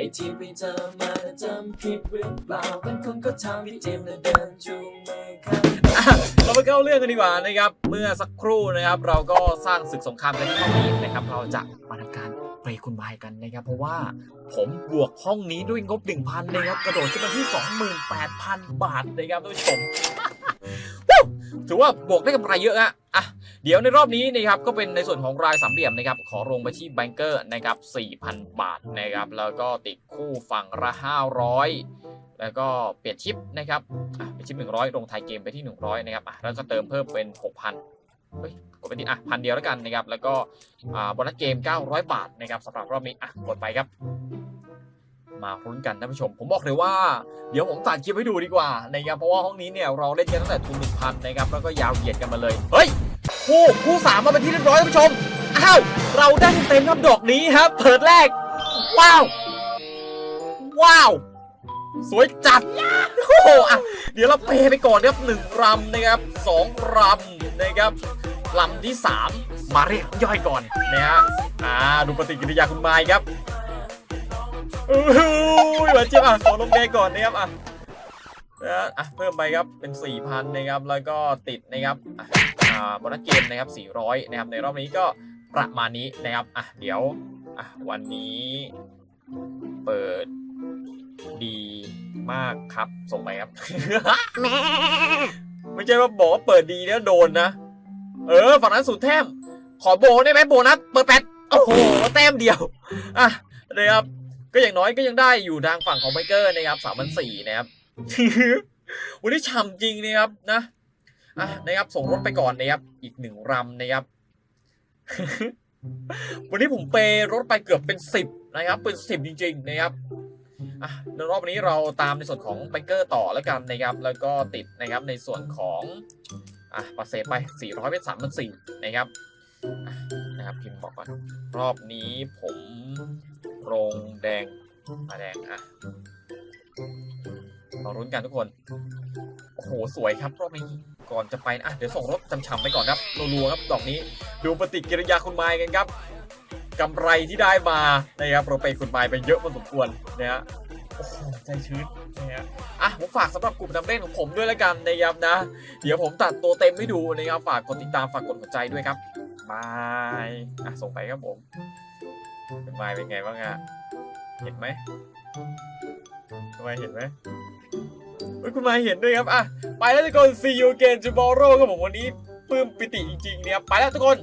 อ้ที่ไปเจอมาแล้วจำผิดหรือเปล่าบางคนก็ทำพี่เจมส์แล้วเดินจูงมือข้างเราไปเข้าเรื่องกันดีกว่านะครับ เมื่อสักครู่นะครับ เราก็สร้างศึกสงครามกันที่ห้องนี้นะครับ เราจะมาทำการเปรคุณไมค์กันนะครับ เพราะว่าผมบวกห้องนี้ด้วยงบ 1,000นะครับ กระโดดขึ้นมาที่ 28,000 บาทนะครับท่านผู้ชม ถือว่าบวกได้กำไรเยอะอะ อะเดี๋ยวในรอบนี้นะครับก็เป็นในส่วนของรายสามเหลี่ยมนะครับขอลงไปที่แบงเกอร์นะครับ4,000 บาทนะครับแล้วก็ติดคู่ฝั่งละ 500 แล้วก็เปลี่ยนชิปนะครับอะเปลี่ยนชิป 100 ลงไทยเกมไปที่ 100นะครับอะแล้วก็เติมเพิ่มเป็น 6,000เฮ้ยกดไปที่อะพันเดียวแล้วกันนะครับ แล้วก็อ่าบนัสเกม 900 บาทนะครับสำหรับรอบนี้อะกดไปครับ มาลุ้นกันท่านผู้ชม ผมบอกเลยว่าเดี๋ยวผมตัดคลิปให้ดูดีกว่านะครับเพราะว่าห้องนี้เนี่ยเราเล่นกันตั้งแต่ทุนหนึ่งพันนะครับแล้วก็ยาวเหยียดกันมาเลยเฮ้ยคู่คู่สามมาเป็นที่เรียบร้อยท่านผู้ชมอ้าวเราได้เต็มครับดอกนี้ครับเปิดแรก ว้าว ว้าว สวยจัดโอ้โหอะเดี๋ยวเราเปไปก่อนครับหนึ่งรำนะครับสองรำนะครับลำที่สามมาเรียกย่อยก่อนนะฮะอ่าดูปฏิกิริยาคุณไมค์ครับ หูหวานเจี๊ยบอะขอลงเดงก่อนนะครับอะนะอะเพิ่มไปครับเป็น4,000นะครับแล้วก็ติดนะครับอะอ่าโบนัสเกมนะครับ400นะครับในรอบนี้ก็ประมาณนี้นะครับอะเดี๋ยวอะวันนี้ เปิดดีมากครับส่งไปครับไม่ใช่ว่าบอกว่าเปิดดีแล้วโดนนะ เออฝั่งนั้นสุดแต้มขอโบได้ไหมโบนัสเปิดแปดโอ้โหแต้มเดียวอะนะครับ ก็อย่างน้อยก็ยังได้อยู่ทางฝั่งของไบเกอร์นะครับสามพันสี่นะครับวันนี้ฉ่ำจริงนะครับนะอะนะครับส่งรถไปก่อนนะครับ อีกหนึ่งรำนะครับ วันนี้ผมเปย์รถไปเกือบเป็นสิบนะครับ เป็นสิบจริง ๆ นะครับอะในรอบนี้เราตามในส่วนของไบเกอร์ต่อแล้วกันนะครับ แล้วก็ติดนะครับในส่วนของอะปาเซไป 400เป็น3 4 0นะครับนะครับพิมพ์บอกก่อนรอบนี้ผม รงแดงมาแดงอะเรารุ้นกันทุกคน โอ้โห สวยครับรอบนี้ ก่อนจะไปนะอะ เดี๋ยวส่งรถจำๆไปก่อนครับรัวๆครับ ดอกนี้ ดูปฏิกิริยาคุณไมค์กันครับกำไรที่ได้มานะครับเราไปคุณไมค์ไปเยอะพอสมควรนะฮะโอ้โหใจชื้นนะฮะอะผมฝากสำหรับกลุ่มนำเล่นของผมด้วยแล้วกันนะครับนะ เดี๋ยวผมตัดตัวเต็มให้ดูนะครับ ฝากกดติดตาม ฝากกดหัวใจด้วยครับบายอะส่งไปครับผม คุณไม้เป็นไงบ้างอะเห็นไหมคุณไมค์เห็นไหมเฮ้ยคุณไมค์เห็นด้วยครับอะไปแล้วทุกคน see you again tomorrow ครับผมวันนี้ปลื้มปิติจริงๆเนี่ยไปแล้วทุกคน